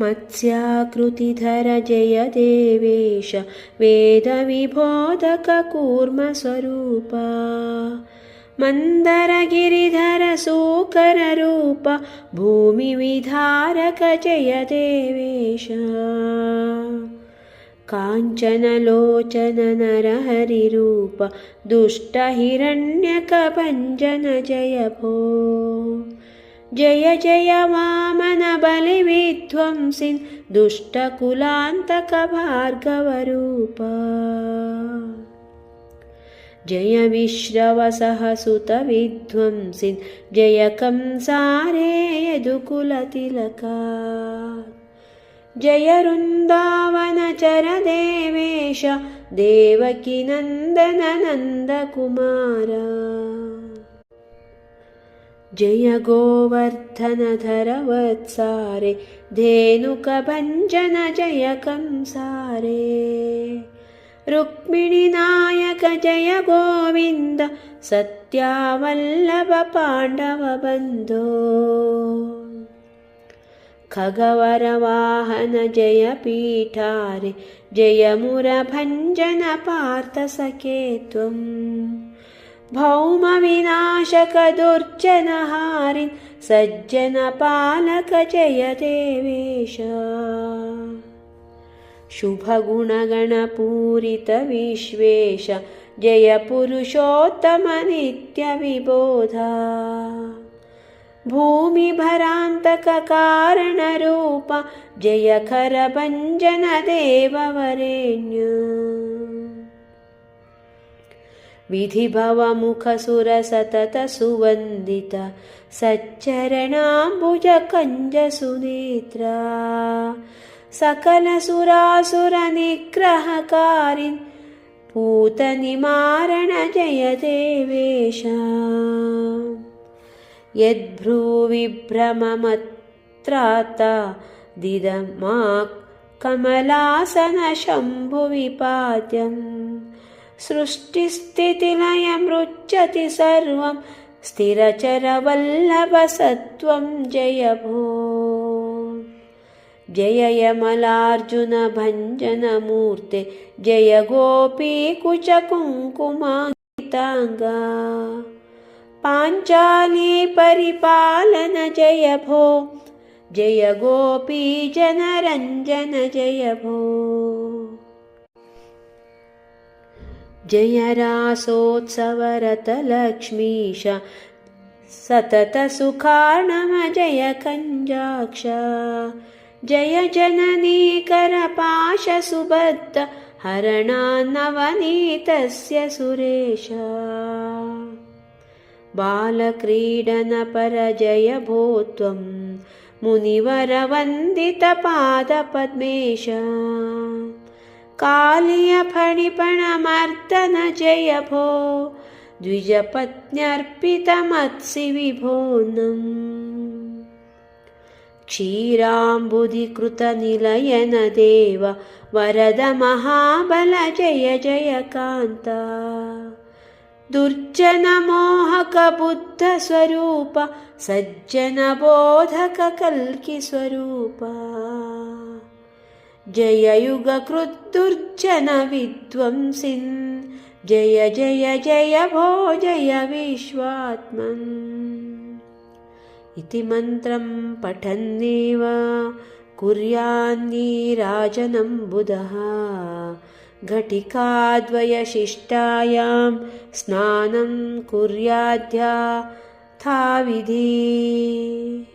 मत्स्याकृतिधर जय देवेश वेदविबोधककूर्मस्वरूप। मन्दरगिरिधर सूकररूप भूमिविधारक जय देवेश काञ्चनलोचन नरहरिरूप दुष्टहिरण्यकभञ्जन जय भो जय जय वामनबलिविध्वंसिन् दुष्टकुलान्तकभार्गवरूप। जय विश्रवसहसुतविध्वंसिन् जय कंसारे यदुकुलतिलका। जय वृन्दावनचरदेवेश देवकी नन्दनन्दकुमार जय गोवर्धनधर वत्सारे धेनुकभञ्जन जय कंसारे रुक्मिणिनायक जय गोविन्द सत्यावल्लभ पाण्डवबन्धो खगवरवाहन जय पीठारे जय मुरभञ्जन पार्थसखे त्वम् भौमविनाशक दुर्जनहारिन् सज्जनपालक जय देवेश शुभगुणगणपूरितविश्वेश जय पुरुषोत्तमनित्यविबोधा भूमिभरान्तककारणरूप विधिभवमुखसुरसततसुवन्दित सच्चरणाम्बुजकञ्जसुनेत्रा सकलसुरासुरनिग्रहकारिन् पूतनिमारण जय देवेश यद्भ्रूविभ्रममत्राता दिदमा कमलासनशम्भुविपाद्यम् सृष्टिस्थितिलयमृच्छति सर्वं स्थिरचरवल्लभसत्त्वं जय भो। जय यमलार्जुनभञ्जनमूर्ते जय गोपीकुचकुङ्कुमाङ्गिताङ्गा। पाञ्चाली परिपालन जय भो। जय गोपीजनरञ्जन जय भो जय रासोत्सवरतलक्ष्मीश सततसुखार्णम जय कञ्जाक्ष जय जननीकरपाशसुबद्ध हरणान्नवनीतस्य सुरेश। बालक्रीडनपरजय भो त्वं मुनिवरवन्दितपादपद्मेश कालियफणिपणमर्दन जय भो द्विजपत्न्यर्पितमत्सि विभोनम् क्षीराम्बुधिकृतनिलयन देव वरद महाबल जय जय कान्ता दुर्जनमोहकबुद्धस्वरूप सज्जनबोधककल्किस्वरूप जययुगकृद्दुर्जनविद्वंसिन् जय जय जय भो जय विश्वात्मन्। इति मन्त्रं पठन्नेव कुर्यान्नीराजनं बुधः। घटिकाद्वयशिष्टायां स्नानं कुर्याद्या था विधि